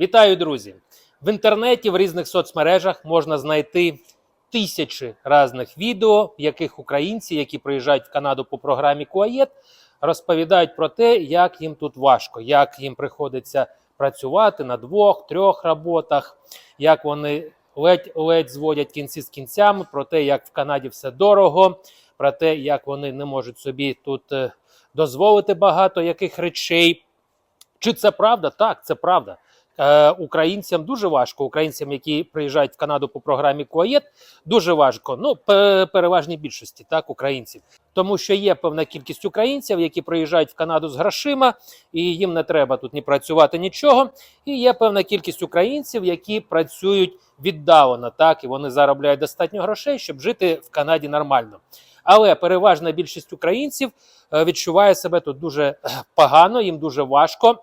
Вітаю, друзі! В інтернеті в різних соцмережах можна знайти тисячі різних відео, в яких українці, які приїжджають в Канаду по програмі Куаєт, розповідають про те, як їм тут важко, як їм приходиться працювати на двох-трьох роботах, як вони ледь-ледь зводять кінці з кінцями, про те, як в Канаді все дорого, про те, як вони не можуть собі тут е, дозволити багато яких речей. Чи це правда? Так, це правда. Е, українцям дуже важко. Українцям, які приїжджають в Канаду по програмі Куаєт, дуже важко. Ну, переважній більшості, так, українців. Тому що є певна кількість українців, які приїжджають в Канаду з грошима, і їм не треба тут ні працювати нічого. І є певна кількість українців, які працюють віддалено, так, і вони заробляють достатньо грошей, щоб жити в Канаді нормально. Але переважна більшість українців е, відчуває себе тут дуже е, погано, їм дуже важко.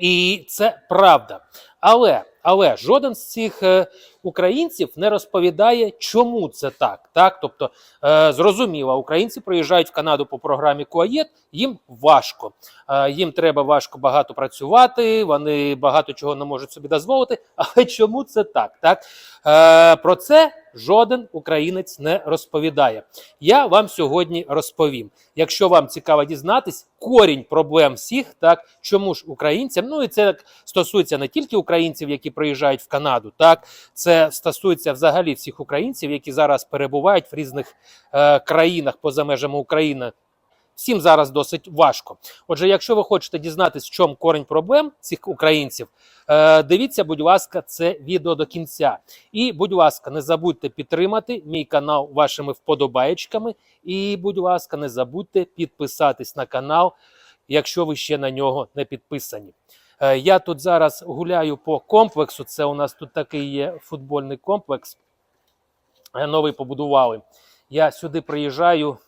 І це правда. Але, але жоден з цих е, українців не розповідає, чому це так. так? Тобто, е, зрозуміло, українці приїжджають в Канаду по програмі Куаєт, їм важко. Е, їм треба важко багато працювати, вони багато чого не можуть собі дозволити. Але чому це так? так? Е, про це жоден українець не розповідає. Я вам сьогодні розповім. Якщо вам цікаво дізнатись, корінь проблем всіх, так чому ж українцям, ну і це стосується не тільки українців, які приїжджають в Канаду, так це стосується взагалі всіх українців, які зараз перебувають в різних е, країнах поза межами України. Всім зараз досить важко. Отже, якщо ви хочете дізнатись, в чому корінь проблем цих українців, е, дивіться, будь ласка, це відео до кінця. І, будь ласка, не забудьте підтримати мій канал вашими вподобаєчками. І, будь ласка, не забудьте підписатись на канал, якщо ви ще на нього не підписані. Е, Я тут зараз гуляю по комплексу. Це у нас тут такий є футбольний комплекс. е, Новий побудували. Я сюди приїжджаю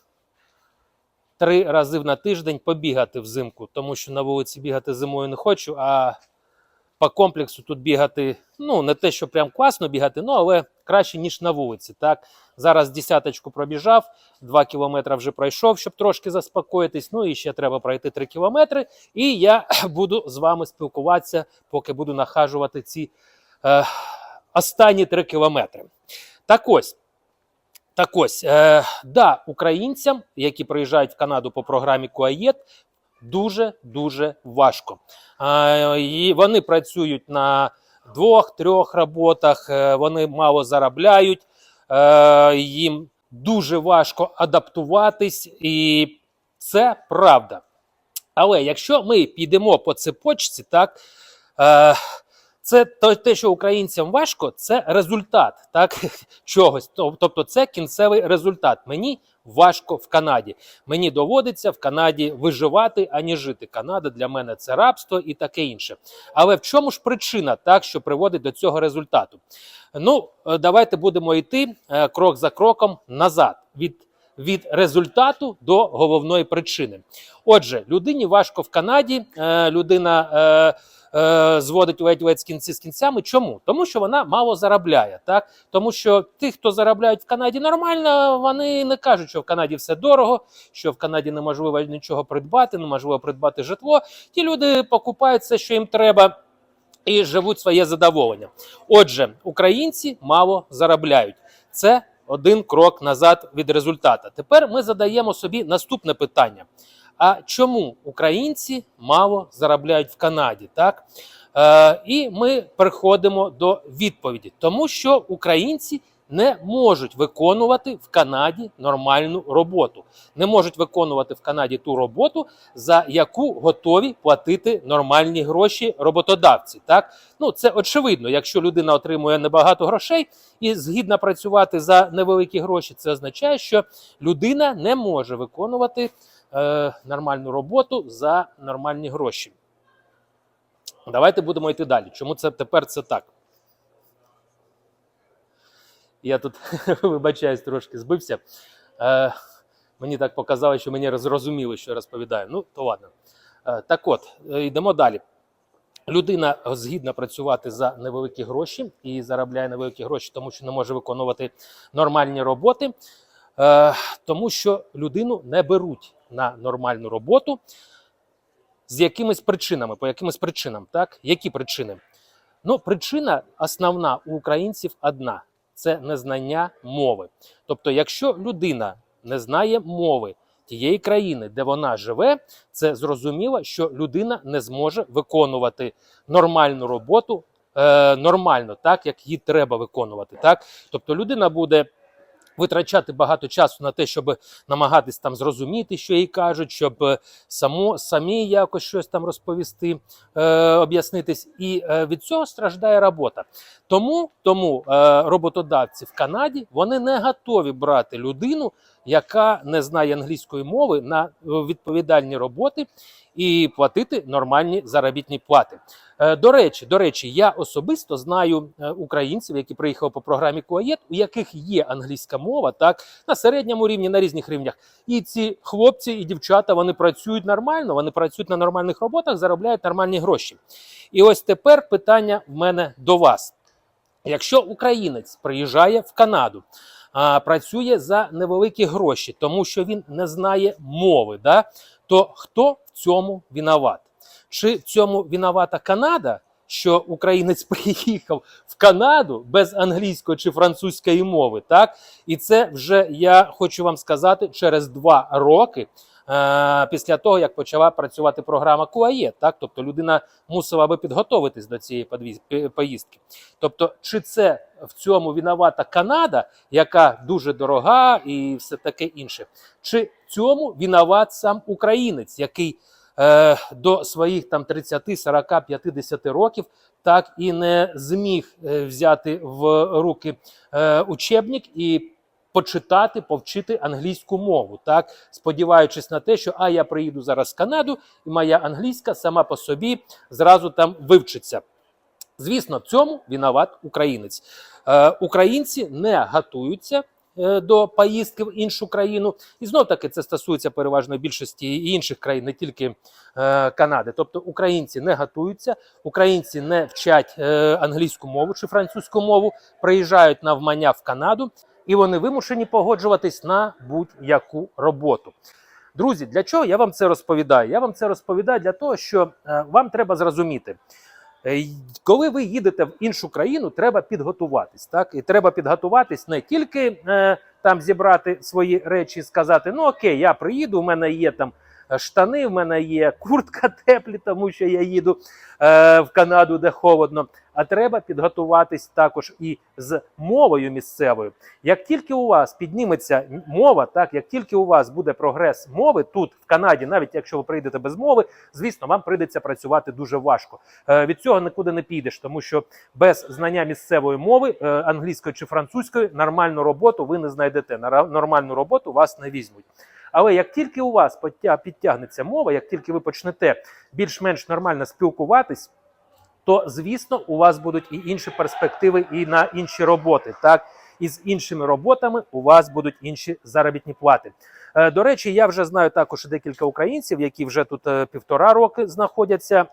три рази на тиждень побігати взимку, тому що на вулиці бігати зимою не хочу, а по комплексу тут бігати, ну, не те, що прям класно бігати, ну, але краще, ніж на вулиці. Так? Зараз десяточку пробіжав, 2 кілометри вже пройшов, щоб трошки заспокоїтись. Ну і ще треба пройти 3 кілометри. І я буду з вами спілкуватися, поки буду нахажувати ці е, останні 3 кілометри. Так ось. Так ось, е, да, українцям, які приїжджають в Канаду по програмі Куаєт, дуже дуже важко. Е, і вони працюють на двох-трьох роботах, е, вони мало заробляють, е, їм дуже важко адаптуватись, і це правда. Але якщо ми підемо по цепочці, так. Це те, що українцям важко, це результат так, чогось. Тобто, це кінцевий результат. Мені важко в Канаді. Мені доводиться в Канаді виживати, а не жити. Канада для мене це рабство і таке інше. Але в чому ж причина, так, що приводить до цього результату? Ну, е, давайте будемо йти е, крок за кроком назад. від від результату до головної причини. Отже, людині важко в Канаді, е, людина е, е, зводить ледь-ледь з кінці з кінцями. Чому? Тому що вона мало заробляє. Так? Тому що ті, хто заробляють в Канаді нормально, вони не кажуть, що в Канаді все дорого, що в Канаді неможливо нічого придбати, неможливо придбати житло. Ті люди покупають все, що їм треба. І живуть своє задоволення. Отже, українці мало заробляють. Це один крок назад від результата. Тепер ми задаємо собі наступне питання: а чому українці мало заробляють в Канаді? Так? Е, і ми приходимо до відповіді, тому що українці не можуть виконувати в Канаді нормальну роботу, не можуть виконувати в Канаді ту роботу, за яку готові платити нормальні гроші роботодавці. Так ну це очевидно. Якщо людина отримує небагато грошей і згідна працювати за невеликі гроші, це означає, що людина не може виконувати е, нормальну роботу за нормальні гроші. Давайте будемо йти далі. Чому це тепер це так? Я тут вибачаюсь, трошки збився. Е, мені так показали, що мені зрозуміли, що я розповідаю. Ну, то ладно. Е, так от, е, йдемо далі. Людина згідна працювати за невеликі гроші і заробляє невеликі гроші, тому що не може виконувати нормальні роботи, е, тому що людину не беруть на нормальну роботу з якимись причинами, по якимось причинам. Так? Які причини? Ну, причина основна у українців одна це незнання мови. Тобто, якщо людина не знає мови тієї країни, де вона живе, це зрозуміло, що людина не зможе виконувати нормальну роботу е, нормально, так як її треба виконувати. Так, тобто людина буде. Витрачати багато часу на те, щоб намагатись там зрозуміти, що їй кажуть, щоб е, само самі якось щось там розповісти, е, об'яснитись, і е, від цього страждає робота. Тому, тому е, роботодавці в Канаді вони не готові брати людину, яка не знає англійської мови на е, відповідальні роботи і платити нормальні заробітні плати. Е, До речі, до речі, я особисто знаю е, українців, які приїхали по програмі КУАЄТ, у яких є англійська мова, так на середньому рівні, на різних рівнях. І ці хлопці і дівчата вони працюють нормально, вони працюють на нормальних роботах, заробляють нормальні гроші. І ось тепер питання в мене до вас. Якщо українець приїжджає в Канаду, а, працює за невеликі гроші, тому що він не знає мови, да, то хто в цьому виноват? Чи в цьому виновата Канада, що українець приїхав в Канаду без англійської чи французької мови? Так, і це вже я хочу вам сказати через два роки. е, Після того, як почала працювати програма КУАЄ, так тобто людина мусила би підготовитись до цієї подвіз- поїздки. Тобто, чи це в цьому виновата Канада, яка дуже дорога і все таке інше, чи цьому виноват сам українець, який е, до своїх там 30, 40, 50 років так і не зміг е, взяти в руки е, учебник і почитати, повчити англійську мову, так сподіваючись на те, що а я приїду зараз в Канаду, і моя англійська сама по собі зразу там вивчиться. Звісно, цьому виноват українець. Е, українці не готуються до поїздки в іншу країну, і знов таки це стосується переважної більшості інших країн, не тільки е, Канади. Тобто українці не готуються, українці не вчать е, англійську мову чи французьку мову, приїжджають навмання в Канаду, і вони вимушені погоджуватись на будь-яку роботу. Друзі, для чого я вам це розповідаю? Я вам це розповідаю для того, що е, вам треба зрозуміти. Е, Коли ви їдете в іншу країну, треба підготуватись. Так і треба підготуватись не тільки е, там зібрати свої речі сказати: ну окей, я приїду, у мене є там штани, в мене є куртка теплі, тому що я їду е, в Канаду, де холодно. А треба підготуватись також і з мовою місцевою. Як тільки у вас підніметься мова, так як тільки у вас буде прогрес мови тут в Канаді, навіть якщо ви прийдете без мови, звісно, вам прийдеться працювати дуже важко. Е, від цього нікуди не підеш, тому що без знання місцевої мови, е, англійської чи французької, нормальну роботу ви не знайдете. На нормальну роботу вас не візьмуть. Але як тільки у вас підтягнеться мова, як тільки ви почнете більш-менш нормально спілкуватись, то звісно у вас будуть і інші перспективи, і на інші роботи. Так і з іншими роботами у вас будуть інші заробітні плати. Е, До речі, я вже знаю також декілька українців, які вже тут е, півтора роки знаходяться.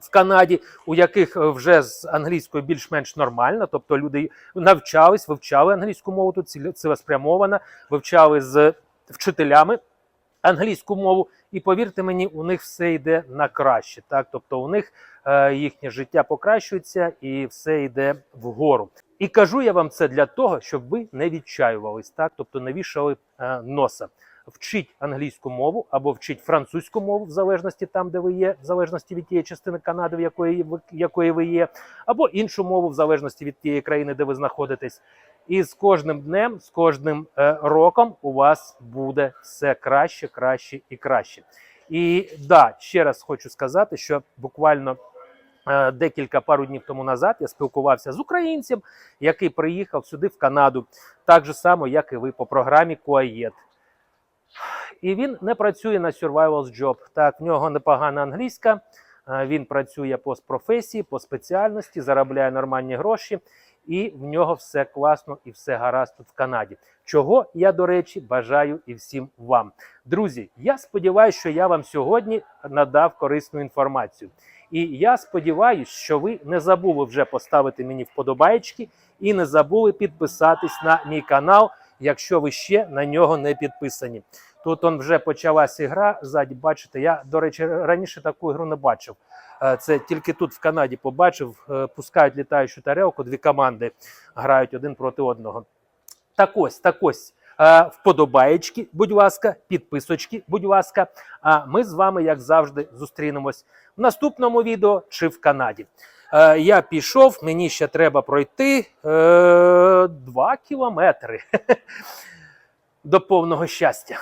В Канаді, у яких е, вже з англійською більш-менш нормально, тобто люди навчались, вивчали англійську мову тут ціле- цілеспрямовано, вивчали з вчителями англійську мову, і повірте мені, у них все йде на краще. Так, тобто у них е, їхнє життя покращується і все йде вгору. І кажу я вам це для того, щоб ви не відчаювались, так, тобто не вішали е, носа. Вчіть англійську мову або вчіть французьку мову, в залежності там, де ви є, в залежності від тієї частини Канади, в якої ви, якої ви є, або іншу мову, в залежності від тієї країни, де ви знаходитесь. І з кожним днем, з кожним е, роком у вас буде все краще, краще і краще. І да, ще раз хочу сказати, що буквально е, декілька пару днів тому назад я спілкувався з українцем, який приїхав сюди в Канаду, так же само, як і ви по програмі КУАЄТ. І він не працює на survival's job. Так, в нього непогана англійська. е, Він працює по професії, по спеціальності, заробляє нормальні гроші, і в нього все класно і все гаразд тут в Канаді. Чого я, до речі, бажаю і всім вам. Друзі, я сподіваюся, що я вам сьогодні надав корисну інформацію. І я сподіваюся, що ви не забули вже поставити мені вподобаєчки і не забули підписатись на мій канал, якщо ви ще на нього не підписані. Тут он вже почалася гра. Ззаді, бачите, я, до речі, раніше таку ігру не бачив. Е, Це тільки тут в Канаді побачив, е, пускають літаючу тарелку, дві команди грають один проти одного. Так ось, так ось. Е, Вподобаєчки, будь ласка, підписочки, будь ласка. А ми з вами, як завжди, зустрінемось в наступному відео чи в Канаді. Я пішов, мені ще треба пройти е, 2 кілометри до повного щастя.